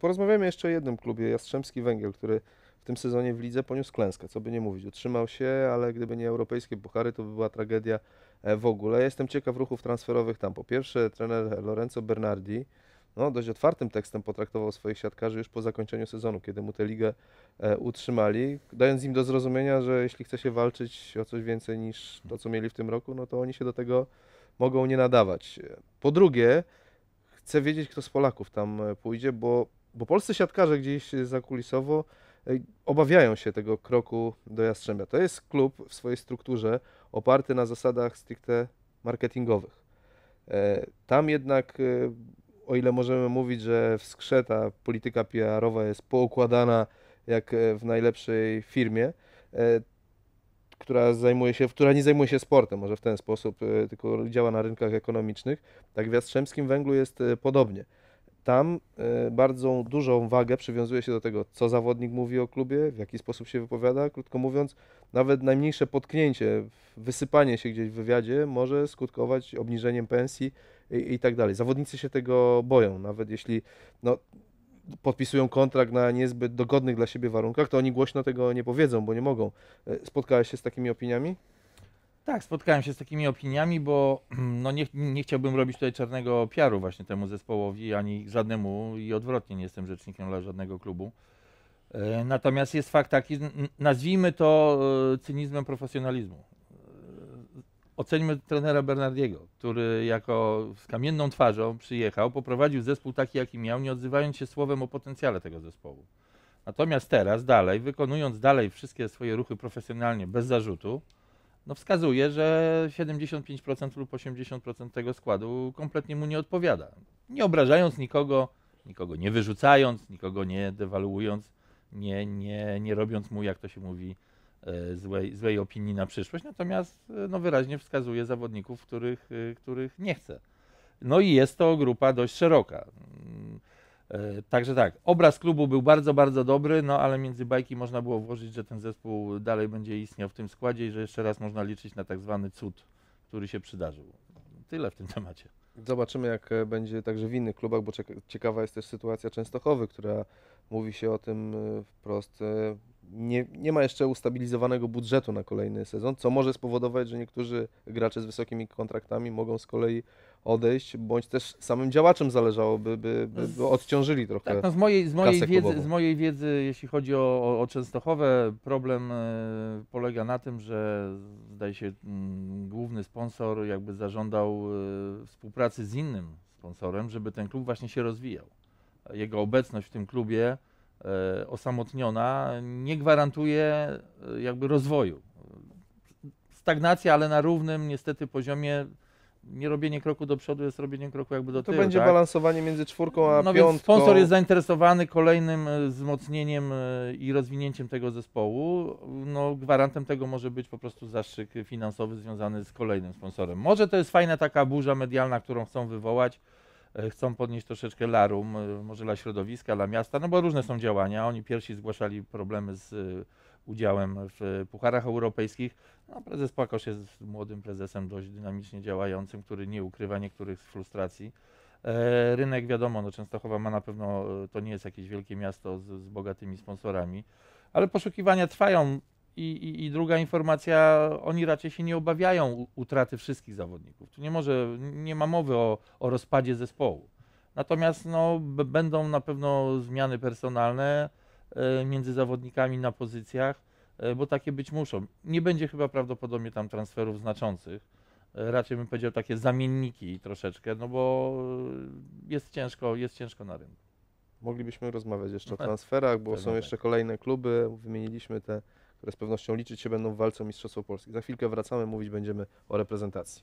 Porozmawiamy jeszcze o jednym klubie, Jastrzębski Węgiel, który w tym sezonie w lidze poniósł klęskę, co by nie mówić. Utrzymał się, ale gdyby nie europejskie puchary, to by była tragedia e, w ogóle. Jestem ciekaw ruchów transferowych tam. Po pierwsze, trener Lorenzo Bernardi no, dość otwartym tekstem potraktował swoich siatkarzy już po zakończeniu sezonu, kiedy mu tę ligę e, utrzymali, dając im do zrozumienia, że jeśli chce się walczyć o coś więcej niż to, co mieli w tym roku, no to oni się do tego mogą nie nadawać. Po drugie, chcę wiedzieć, kto z Polaków tam e, pójdzie, bo, bo polscy siatkarze gdzieś zakulisowo e, obawiają się tego kroku do Jastrzębia. To jest klub w swojej strukturze oparty na zasadach stricte marketingowych. E, tam jednak, o ile możemy mówić, że w skrze ta polityka PR-owa jest poukładana jak w najlepszej firmie, która zajmuje się, która nie zajmuje się sportem, może w ten sposób, e, tylko działa na rynkach ekonomicznych, tak w Jastrzębskim Węglu jest e, podobnie. Tam e, bardzo dużą wagę przywiązuje się do tego, co zawodnik mówi o klubie, w jaki sposób się wypowiada. Krótko mówiąc, nawet najmniejsze potknięcie, wysypanie się gdzieś w wywiadzie może skutkować obniżeniem pensji i, i tak dalej. Zawodnicy się tego boją, nawet jeśli no, podpisują kontrakt na niezbyt dogodnych dla siebie warunkach, to oni głośno tego nie powiedzą, bo nie mogą. E, spotkałeś się z takimi opiniami? Tak, spotkałem się z takimi opiniami, bo no nie, nie chciałbym robić tutaj czarnego piaru właśnie temu zespołowi, ani żadnemu i odwrotnie nie jestem rzecznikiem dla żadnego klubu. E, natomiast jest fakt taki, nazwijmy to e, cynizmem profesjonalizmu. Oceńmy trenera Bernardiego, który jako z kamienną twarzą przyjechał, poprowadził zespół taki, jaki miał, nie odzywając się słowem o potencjale tego zespołu. Natomiast teraz, dalej, wykonując dalej wszystkie swoje ruchy profesjonalnie, bez zarzutu, no wskazuje, że 75% lub 80% tego składu kompletnie mu nie odpowiada. Nie obrażając nikogo, nikogo nie wyrzucając, nikogo nie dewaluując, nie, nie, nie robiąc mu, jak to się mówi, E, złej, złej opinii na przyszłość, natomiast e, no, wyraźnie wskazuje zawodników, których, e, których nie chce. No i jest to grupa dość szeroka. Mm, także tak, obraz klubu był bardzo, bardzo dobry, no ale między bajki można było włożyć, że ten zespół dalej będzie istniał w tym składzie i że jeszcze raz można liczyć na tak zwany cud, który się przydarzył. Tyle w tym temacie. Zobaczymy, jak będzie także w innych klubach, bo ciekawa jest też sytuacja Częstochowy, która mówi się o tym wprost nie, nie ma jeszcze ustabilizowanego budżetu na kolejny sezon, co może spowodować, że niektórzy gracze z wysokimi kontraktami mogą z kolei odejść, bądź też samym działaczom zależałoby, by, by, by odciążyli trochę. Tak, no z, mojej, z, mojej wiedzy, z mojej wiedzy, jeśli chodzi o, o, Częstochowę, problem e, polega na tym, że zdaje się m, główny sponsor jakby zażądał e, współpracy z innym sponsorem, żeby ten klub właśnie się rozwijał. Jego obecność w tym klubie E, osamotniona nie gwarantuje jakby rozwoju. Stagnacja, ale na równym niestety poziomie nie robienie kroku do przodu jest robienie kroku jakby do tyłu. To będzie tak? balansowanie między czwórką a no piątką. Więc sponsor jest zainteresowany kolejnym e, wzmocnieniem i rozwinięciem tego zespołu. No, gwarantem tego może być po prostu zastrzyk finansowy związany z kolejnym sponsorem. Może to jest fajna taka burza medialna, którą chcą wywołać, E, chcą podnieść troszeczkę larum, e, może dla środowiska, dla miasta, no bo różne są działania. Oni pierwsi zgłaszali problemy z e, udziałem w pucharach europejskich. No, prezes Płakosz jest młodym prezesem, dość dynamicznie działającym, który nie ukrywa niektórych frustracji. Rynek, wiadomo, no Częstochowa ma na pewno, to nie jest jakieś wielkie miasto z, z bogatymi sponsorami, ale poszukiwania trwają. I, i, I, druga informacja, oni raczej się nie obawiają utraty wszystkich zawodników. Tu nie może, nie ma mowy o, o rozpadzie zespołu. Natomiast no, będą na pewno zmiany personalne e, między zawodnikami na pozycjach, e, bo takie być muszą. Nie będzie chyba prawdopodobnie tam transferów znaczących. E, raczej bym powiedział takie zamienniki troszeczkę, no bo jest ciężko, jest ciężko na rynku. Moglibyśmy rozmawiać jeszcze o transferach, bo są jeszcze kolejne kluby. Wymieniliśmy te które z pewnością liczyć się będą w walce o Mistrzostwo Polski. Za chwilkę wracamy, mówić będziemy o reprezentacji.